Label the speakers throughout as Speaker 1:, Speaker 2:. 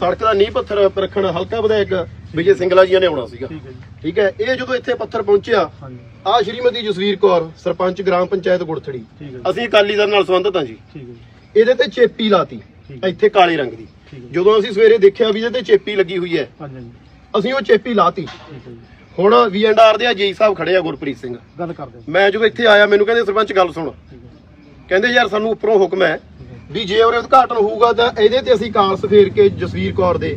Speaker 1: ਸੜਕ ਦਾ ਨੀਂਹ ਪੱਥਰ ਰੱਖਣ ਹਲਕਾ ਵਿਧਾਇਕ ਵਿਜੇ ਸਿੰਗਲਾ ਜੀਆਂ ਨੇ ਆਉਣਾ ਸੀਗਾ।
Speaker 2: ਠੀਕ ਹੈ ਜੀ।
Speaker 1: ਇਹ ਜਦੋਂ ਇੱਥੇ ਪੱਥਰ ਪਹੁੰਚਿਆ ਆ ਸ਼੍ਰੀਮਤੀ ਜਸਵੀਰ ਕੌਰ ਸਰਪੰਚ ਗ੍ਰਾਮ ਪੰਚਾਇਤ ਗੁੜਥੜੀ। ਅਸੀਂ ਅਕਾਲੀ ਦਲ ਨਾਲ ਸੰਬੰਧਿਤ ਹਾਂ ਜੀ।
Speaker 2: ਜੀ।
Speaker 1: ਇਹਦੇ ਤੇ ਚੇਪੀ ਲਾਤੀ। ਇੱਥੇ ਕਾਲੇ ਰੰਗ ਦੀ। ਜਦੋਂ ਅਸੀਂ ਸਵੇਰੇ ਦੇਖਿਆ ਵੀ ਇਹਦੇ ਤੇ ਚੇਪੀ ਲੱਗੀ ਹੋਈ ਹੈ ਅਸੀਂ ਉਹ ਚੇਪੀ ਲਾਤੀ।
Speaker 2: ਜੀ।
Speaker 1: ਹੁਣ ਵੀ ਐਂਡ ਆਰ ਦੇ ਜੀ ਸਾਹਿਬ ਖੜੇ ਆ ਗੁਰਪ੍ਰੀਤ ਸਿੰਘ।
Speaker 2: ਗੱਲ ਕਰਦੇ
Speaker 1: ਮੈਂ ਜਦੋਂ ਇੱਥੇ ਆਇਆ ਮੈਨੂੰ ਕਹਿੰਦੇ ਸਰਪੰਚ ਗੱਲ ਸੁਣ। ਕਹਿੰਦੇ ਯਾਰ ਸਾਨੂੰ ਉੱਪਰੋਂ ਹੁਕਮ ਹੈ ਵੀ ਜੇ ਉਹਰੇ ਉਦਘਾਟਨ ਹੋਊਗਾ ਤਾਂ ਇਹਦੇ ਤੇ ਅਸੀਂ ਕਾਂਸ ਫੇਰ ਕੇ ਜਸਵੀਰ ਕੌਰ ਦੇ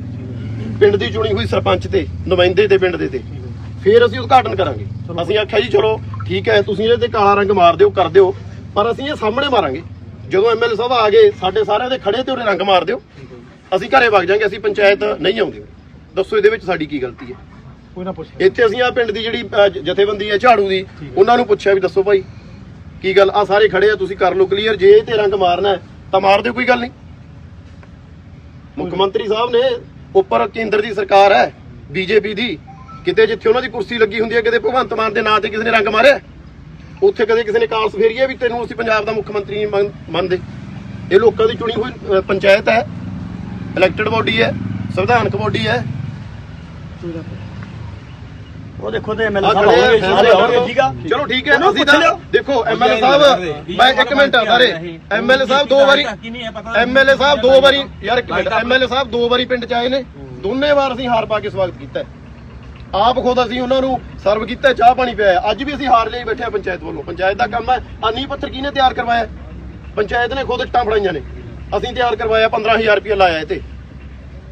Speaker 1: ਪਿੰਡ ਦੀ ਚੁਣੀ ਹੋਈ ਸਰਪੰਚ ਤੇ ਨੁਮਾਇੰਦੇ ਤੇ ਪਿੰਡ ਦੇ ਤੇ। ਫੇਰ ਅਸੀਂ ਉਦਘਾਟਨ ਕਰਾਂਗੇ। ਅਸੀਂ ਆਖਿਆ ਜੀ ਚਲੋ ਠੀਕ ਹੈ ਤੁਸੀਂ ਇਹਦੇ ਤੇ ਕਾਲਾ ਰੰਗ ਮਾਰ ਦਿਓ ਕਰ ਦਿਓ ਪਰ ਅਸੀਂ ਇਹ ਸਾਹਮਣੇ ਮਾਰਾਂਗੇ। ਜਦੋਂ ਐਮਐਲਏ ਸਾਹਿਬ ਆ ਗਏ ਸਾਡੇ ਸਾਰਿਆਂ ਦੇ ਖੜੇ ਤੇ ਉਹਨੇ ਰੰਗ ਮਾਰ ਦਿਓ। ਅਸੀਂ ਘਰੇ ਵਗ ਜਾਾਂਗੇ ਅਸੀਂ ਪੰਚਾਇਤ ਨਹੀਂ ਆਉਂਦੇ। ਦੱਸੋ ਇਹਦੇ ਵਿੱਚ ਸਾਡੀ ਕੀ ਗਲਤੀ ਹੈ?
Speaker 2: ਕੋਈ ਨਾ ਪੁੱਛ
Speaker 1: ਇੱਥੇ ਅਸੀਂ ਆ ਪਿੰਡ ਦੀ ਜਿਹੜੀ ਜਥੇਬੰਦੀ ਹੈ ਝਾੜੂ ਦੀ। ਉਹਨਾਂ ਨੂੰ ਪੁੱਛਿਆ ਵੀ ਦੱਸੋ ਭਾਈ ਕੀ ਗੱਲ? ਆ ਸਾਰੇ ਖੜੇ ਆ ਤੁਸੀਂ ਕਰ ਲਓ ਕਲੀਅਰ ਜੇ ਇਹ ਤੇ ਰੰਗ ਮਾਰਨਾ ਤਾਂ ਮਾਰ ਦਿਓ ਕੋਈ ਗੱਲ ਨਹੀਂ। ਮੁੱਖ ਮੰਤਰੀ ਸਾਹਿਬ ਨੇ ਉੱਪਰ ਕੇਂਦਰ ਦੀ ਸਰਕਾਰ ਹੈ ਬੀਜੇਪੀ ਦੀ ਕਿਤੇ ਜਿੱਥੇ ਉਹਨਾਂ ਦੀ ਕੁਰਸੀ ਲੱਗੀ ਹੁੰਦੀ ਹੈ ਕਿਤੇ ਭਗਵੰਤ ਮਾਨ ਦੇ ਨਾਂ ਤੇ ਕਿਸੇ ਨੇ ਰੰਗ ਮਾਰਿਆ। ਉੱਥੇ ਕਦੇ ਕਿਸੇ ਨੇ ਕਾਲਸ ਫੇਰੀ ਹੈ ਵੀ ਤੈਨੂੰ ਅਸੀਂ ਪੰਜਾਬ ਦਾ ਮੁੱਖ ਮੰਤਰੀ ਨਹੀਂ ਮੰਨ- ਮੰਨਦੇ। ਇਹ ਲੋਕਾਂ ਦੀ ਚੁਣੀ ਹੋਈ ਪੰਚਾਇਤ ਹੈ। ਇਲੈਕਟਡ ਬੋਡੀ ਹੈ ਸੰਵਿਧਾਨਕ ਬੋਡੀ ਹੈ।
Speaker 3: ਉਹ ਦੇਖੋ ਤੇ ਐਮਐਲਏ ਸਾਹਿਬ ਆਉਣਗੇ ਸਾਰੇ ਆਉਣਗੇ ਠੀਕ ਆ?
Speaker 1: ਚਲੋ ਠੀਕ ਹੈ ਅਸੀਂ ਤਾਂ। ਦੇਖੋ ਐਮਐਲਏ ਸਾਹਿਬ ਮੈਂ ਇੱਕ ਮਿੰਟ ਆ ਸਾਰੇ ਐਮਐਲਏ ਸਾਹਿਬ ਦੋ ਵਾਰੀ ਐਮਐਲਏ ਸਾਹਿਬ ਦੋ ਵਾਰੀ ਯਾਰ ਇੱਕ ਮਿੰਟ ਐਮਐਲਏ ਸਾਹਿਬ ਦੋ ਵਾਰੀ ਪਿੰਡ ਚ ਆਏ ਨੇ। ਦੋਨੇ ਵਾਰ ਅਸੀਂ ਹਾਰ ਪਾ ਕੇ ਸਵਾਗਤ ਕੀਤਾ। ਆਪ ਖੁਦ ਅਸੀਂ ਉਹਨਾਂ ਨੂੰ ਸਰਵ ਕੀਤਾ ਚਾਹ ਪਾਣੀ ਪਿਆਇਆ। ਅੱਜ ਵੀ ਅਸੀਂ ਹਾਰ ਲਈ ਬੈਠੇ ਪੰਚਾਇਤ ਵੱਲੋਂ। ਪੰਚਾਇਤ ਦਾ ਕੰਮ ਹੈ। ਆ ਪੱਥਰ ਕਿਹਨੇ ਤਿਆਰ ਕਰਵਾਇਆ? ਪੰਚਾਇਤ ਨੇ ਖੁਦ ਇੱਟਾਂ ਫੜਾਈਆਂ ਨੇ। ਅਸੀਂ ਤਿਆਰ ਕਰਵਾਇਆ 15000 ਰੁਪਏ ਲਾਇਆ ਇਹ ਤੇ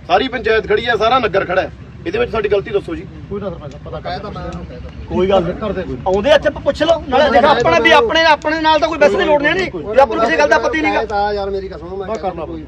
Speaker 1: ਸਾਰੀ ਪੰਚਾਇਤ ਖੜੀ ਹੈ ਸਾਰਾ ਨਗਰ ਖੜਾ ਹੈ। ਇਹਦੇ ਵਿੱਚ ਸਾਡੀ ਗਲਤੀ ਦੱਸੋ ਜੀ।
Speaker 2: ਕੋਈ ਨਾ ਸਰਪੰਚ ਸਾਹਿਬ, ਪਤਾ ਕਰ
Speaker 3: ਕੋਈ ਗੱਲ ਨਹੀਂ
Speaker 2: ਕਰਦੇ ਕੋਈ।
Speaker 3: ਆਉਂਦੇ ਇੱਥੇ ਪੁੱਛ ਲਓ। ਨਾਲੇ ਦੇਖ ਆਪਣਾ ਵੀ ਆਪਣੇ ਆਪਣੇ ਨਾਲ ਤਾਂ ਕੋਈ ਬੈਸ ਦੀ ਲੋੜ ਨਹੀਂ ਵੀ ਆਪਾਂ ਨੂੰ ਕਿਸੇ ਗੱਲ ਦਾ ਪਤਾ ਹੀ ਨਹੀਂਗਾ
Speaker 4: ਤਾਂ ਯਾਰ ਮੇਰੀ ਕਸਮ ਮੈਂ
Speaker 2: ਬਸ ਕਰ ਲਾ।
Speaker 4: ਕੋਈ